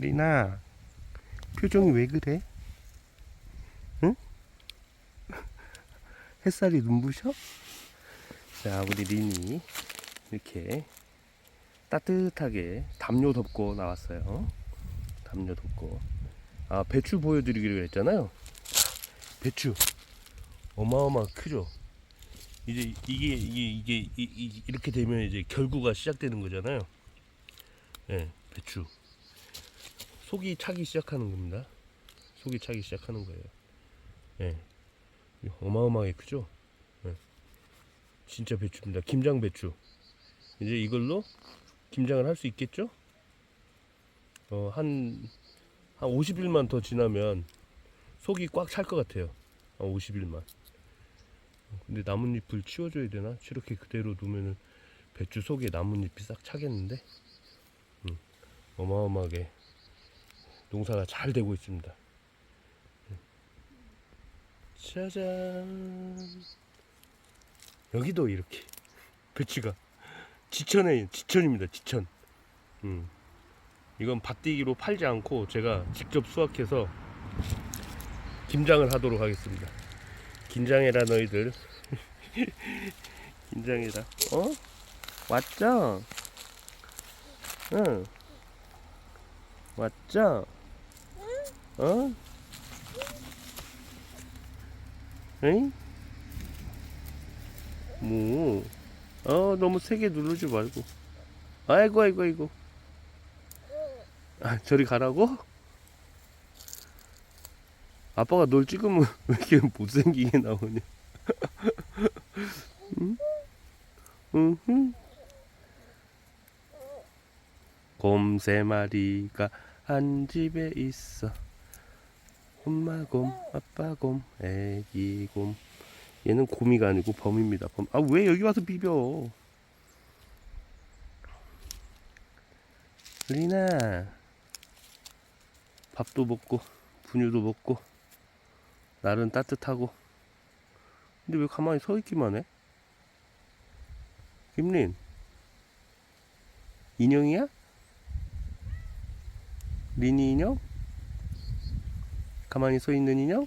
리나 표정이 왜 그래? 응? 햇살이 눈부셔? 자 우리 리니 이렇게 따뜻하게 담요 덮고 나왔어요. 담요 덮고. 아 배추 보여드리기로 했잖아요. 배추. 어마어마 크죠? 이제 이게 이게 이게 이, 이, 이렇게 되면 이제 결구가 시작되는 거잖아요. 예 배추 속이 차기 시작하는 겁니다. 속이 차기 시작하는 거예요. 예. 어마어마하게 크죠? 예. 진짜 배추입니다. 김장 배추. 이제 이걸로 김장을 할 수 있겠죠? 어, 한, 한 50일만 더 지나면 속이 꽉 찰 것 같아요. 한 50일만. 근데 나뭇잎을 치워줘야 되나? 이렇게 그대로 두면은 배추 속에 나뭇잎이 싹 차겠는데? 음, 어마어마하게 농사가 잘 되고 있습니다. 짜잔. 여기도 이렇게 배치가 지천에 지천입니다. 지천. 음. 이건 밭디기로 팔지 않고 제가 직접 수확해서 김장을 하도록 하겠습니다. 긴장해라 너희들. 긴장해라. 어? 왔죠? 응. 왔죠? 어? 에이? 뭐? 어, 너무 세게 누르지 말고. 아이고, 아이고, 아이고. 아, 저리 가라고? 아빠가 널 찍으면 왜 이렇게 못생기게 나오냐? 응? 응? 응? 곰세 마리가 한 집에 있어. 엄마 곰, 아빠 곰, 애기 곰. 얘는 곰이가 아니고 범입니다. 범. 아, 왜 여기 와서 비벼? 리나. 밥도 먹고, 분유도 먹고, 날은 따뜻하고. 근데 왜 가만히 서 있기만 해? 김린. 인형이야? 리니 인형? 가만히 서 있는 인형?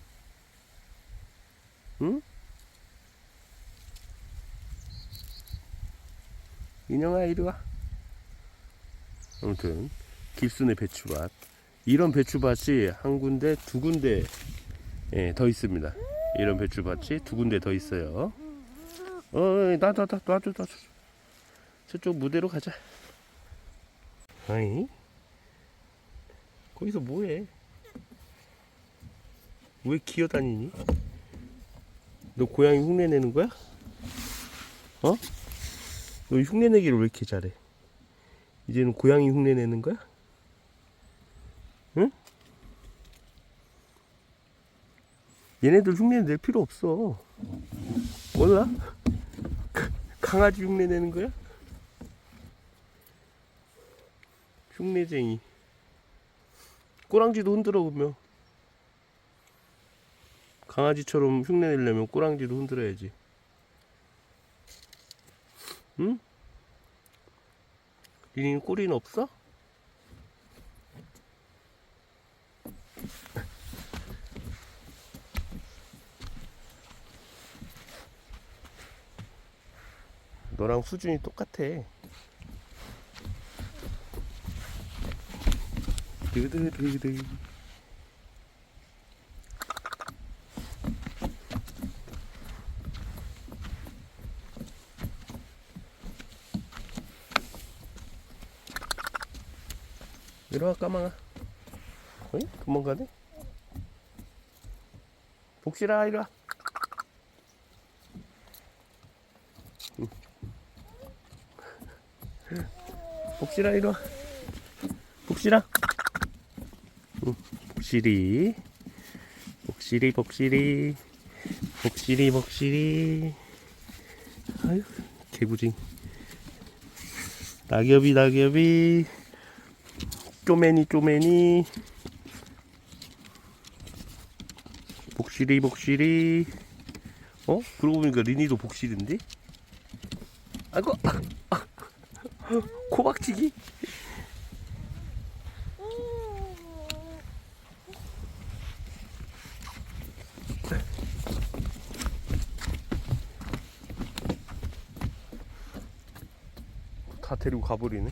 응? 인형아 이리 와. 아무튼 길순의 배추밭. 이런 배추밭이 한 군데, 두 군데 예, 더 있습니다. 이런 배추밭이 두 군데 더 있어요. 어, 나나 나 놔줘 놔줘. 저쪽 무대로 가자. 아이. 거기서 뭐해? 왜 기어다니니? 너 고양이 흉내 내는 거야? 어? 너 흉내 내기를 왜 이렇게 잘해? 이제는 고양이 흉내 내는 거야? 응? 얘네들 흉내 낼 필요 없어. 몰라? 강아지 흉내 내는 거야? 흉내쟁이. 꼬랑지도 흔들어 보면 강아지처럼 흉내 내려면 꼬랑지도 흔들어야지 응? 리니는 꼬리는 없어? 너랑 수준이 똑같아 드드드드 이리와 까망아 어이? 도망가네? 복실아 이리와. 응. 복실아 이리와. 복실아. 응, 복실이. 복실이 복실이. 복실이 복실이. 아유 개구징 낙엽이 낙엽이 쪼매니 쪼매니 복실이 복실이 어? 그러고 보니까 리니도 복실인데? 아이고 아, 아. 코박치기? 다 데리고 가버리네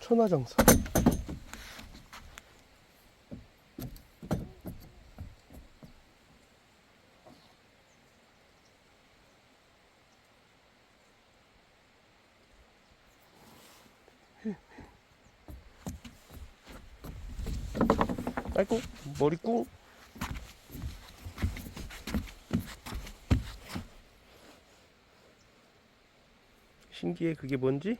천하장사. 아이고 머리 꿍. 신기해 그게 뭔지?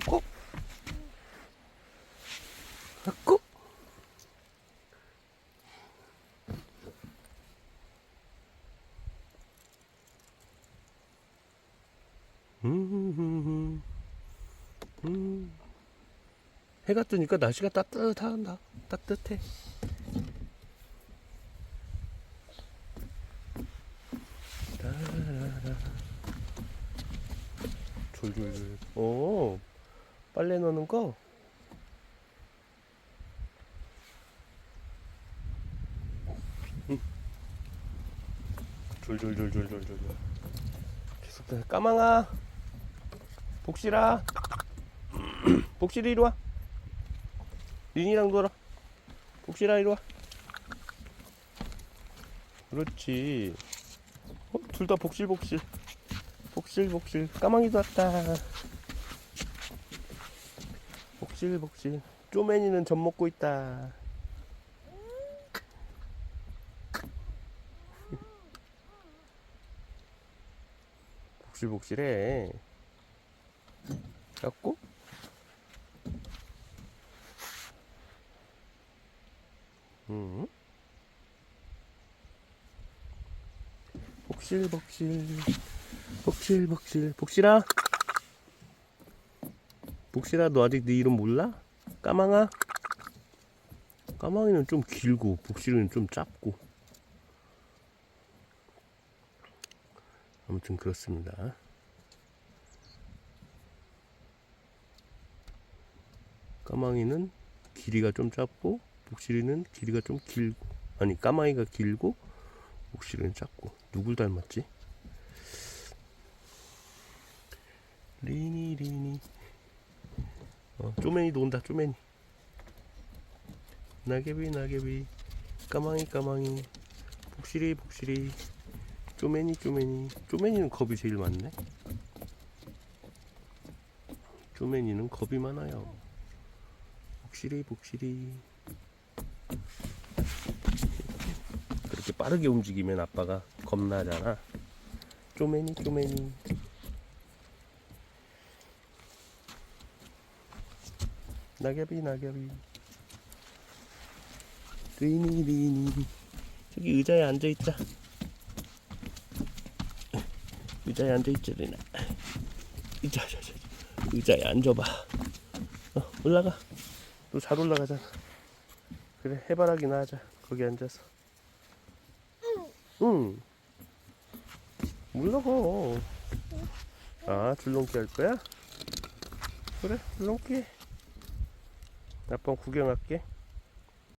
꼭. 꼭. 음, 음. 해가 뜨니까 날씨가 따뜻하다. 따뜻해. 졸졸졸. 오, 빨래 넣는 거. 음. 졸졸졸졸졸졸. 계속 다 까망아. 복실아. 복실이 이리 와. 린이랑 놀아. 복실아 이리 와. 그렇지. 어, 둘 다 복실복실. 복실복실. 까망이도 왔다. 복실복실. 쪼매니는 젖 먹고 있다. 복실복실해. 갖고 음. 복실복실 복실복실 복실아 복실아 너 아직 네 이름 몰라? 까망아? 까망이는 좀 길고 복실이는 좀 짧고. 아무튼 그렇습니다. 까망이는 길이가 좀 짧고 복실이는 길이가 좀 길고 아니 까망이가 길고 복실이는 짧고. 누굴 닮았지? 리니 리니 어, 쪼매니도 온다 쪼매니. 나개비 나개비. 까망이 까망이. 복실이 복실이. 쪼매니 쪼매니. 쪼매니는 겁이 제일 많네. 쪼매니는 겁이 많아요. 복실이 복실이. 그렇게 빠르게 움직이면 아빠가 겁나잖아. 쪼매니 쪼매니 낙엽이 낙엽이. 리니 리니 저기 의자에 앉아있자. 의자에 앉아있자 리나 저, 의자에 앉아봐. 어, 올라가. 너 잘 올라가잖아. 그래 해바라기나 하자. 거기 앉아서. 응. 올라가 아 줄넘기 할 거야? 그래 줄넘기 해 아빠 구경할게